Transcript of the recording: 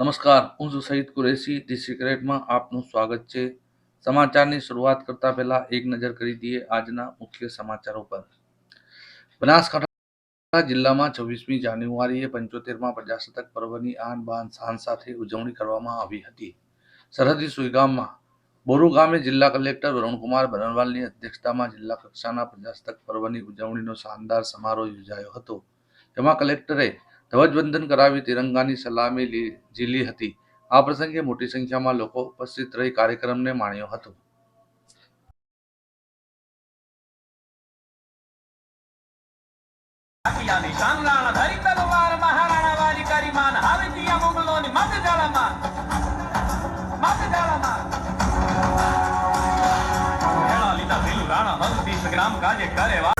નમસ્કાર, હું છું સઈદ કુરેશી, ધી સિક્રેટમાં આપનું સ્વાગત છે. સમાચારની શરૂઆત કરતા પહેલા એક નજર કરી દઈએ આજના મુખ્ય સમાચારો પર. બનાસકાંઠા જિલ્લામાં છવ્વીસમી જાન્યુઆરીએ પંચોતેરમાં પ્રજાસત્તાક પર્વની આન બાન શાન સાથે ઉજવણી કરવામાં આવી હતી. સરહદી સુઈગામમાં બોરુ ગામે જિલ્લા કલેક્ટર વરુણકુમાર બનરવાલની અધ્યક્ષતામાં જિલ્લા કક્ષાના પ્રજાસત્તાક પર્વની ઉજવણીનો શાનદાર સમારોહ યોજાયો હતો. જેમાં કલેક્ટરે ધ્વજવંદન કરાવી તિરંગાની સલામી ઝીલી હતી. આ પ્રસંગે મોટી સંખ્યામાં લોકો ઉપસ્થિત રહી કાર્યક્રમને માણ્યો હતો. કાજે કરે